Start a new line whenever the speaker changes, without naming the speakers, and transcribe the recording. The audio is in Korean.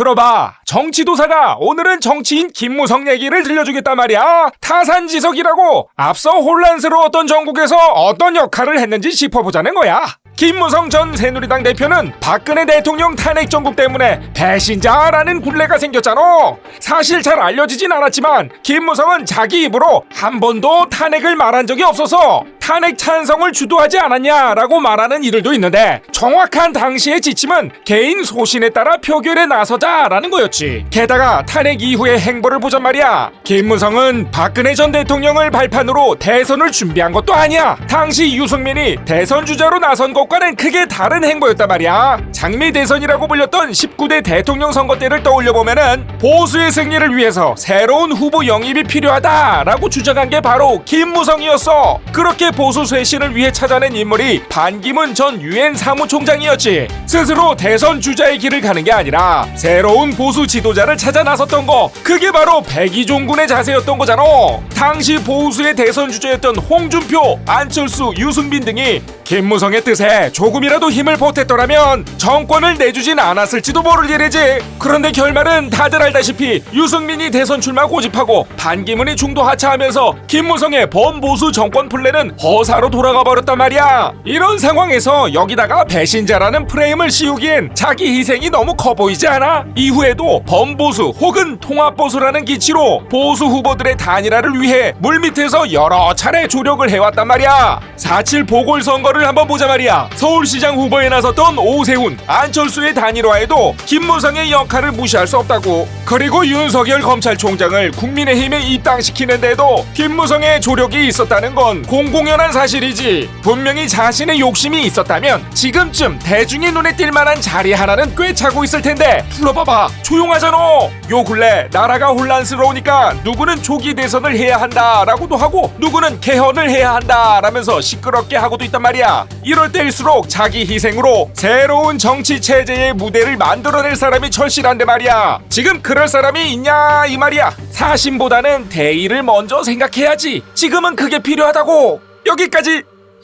들어봐. 정치도사가 오늘은 정치인 김무성 얘기를 들려주겠단 말이야. 타산지석이라고 앞서 혼란스러웠던 전국에서 어떤 역할을 했는지 짚어보자는 거야. 김무성 전 새누리당 대표는 박근혜 대통령 탄핵 정국 때문에 배신자라는 굴레가 생겼잖아. 사실 잘 알려지진 않았지만 김무성은 자기 입으로 한 번도 탄핵을 말한 적이 없어서 탄핵 찬성을 주도하지 않았냐라고 말하는 이들도 있는데 정확한 당시의 지침은 개인 소신에 따라 표결에 나서자라는 거였지. 게다가 탄핵 이후의 행보를 보자 말이야. 김무성은 박근혜 전 대통령을 발판으로 대선을 준비한 것도 아니야. 당시 유승민이 대선 주자로 나선 것과는 크게 다른 행보였단 말이야. 장미 대선이라고 불렸던 19대 대통령 선거 때를 떠올려 보면은 보수의 승리를 위해서 새로운 후보 영입이 필요하다라고 주장한 게 바로 김무성이었어. 그렇게 보수 쇄신을 위해 찾아낸 인물이 반기문 전 유엔 사무총장이었지. 스스로 대선 주자의 길을 가는 게 아니라 새로운 보수 지도자를 찾아 나섰던 거. 그게 바로 백이종군의 자세였던 거잖아. 당시 보수의 대선 주자였던 홍준표, 안철수, 유승민 등이 김무성의 뜻에 조금이라도 힘을 보탰더라면 정권을 내주진 않았을지도 모를 일이지. 그런데 결말은 다들 알다시피 유승민이 대선 출마 고집하고 반기문이 중도 하차하면서 김무성의 범보수 정권 플랜은 허사로 돌아가 버렸단 말이야. 이런 상황에서 여기다가 배신자라는 프레임을 씌우기엔 자기 희생이 너무 커 보이지 않아? 이후에도 범보수 혹은 통합보수라는 기치로 보수 후보들의 단일화를 위해 물밑에서 여러 차례 조력을 해왔단 말이야. 4.7 보궐선거를 한번 보자 말이야. 서울시장 후보에 나섰던 오세훈, 안철수의 단일화에도 김무성의 역할을 무시할 수 없다고. 그리고 윤석열 검찰총장을 국민의힘에 입당시키는 데도 김무성의 조력이 있었다는 건 공공연한 사실이지. 분명히 자신의 욕심이 있었다면 지금쯤 대중의 눈에 띌 만한 자리 하나는 꿰차고 있을 텐데 불러봐봐 조용하잖아. 요 근래 나라가 혼란스러우니까 누구는 조기 대선을 해야 한다라고도 하고 누구는 개헌을 해야 한다라면서 시끄럽게 하고도 있단 말이야. 이럴 때일수록 자기 희생으로 새로운 정치 체제의 무대를 만들어낼 사람이 절실한데 말이야. 지금 그럴 사람이 있냐 이 말이야. 사심보다는 대의를 먼저 생각해야지. 지금은 그게 필요하다고. 여기까지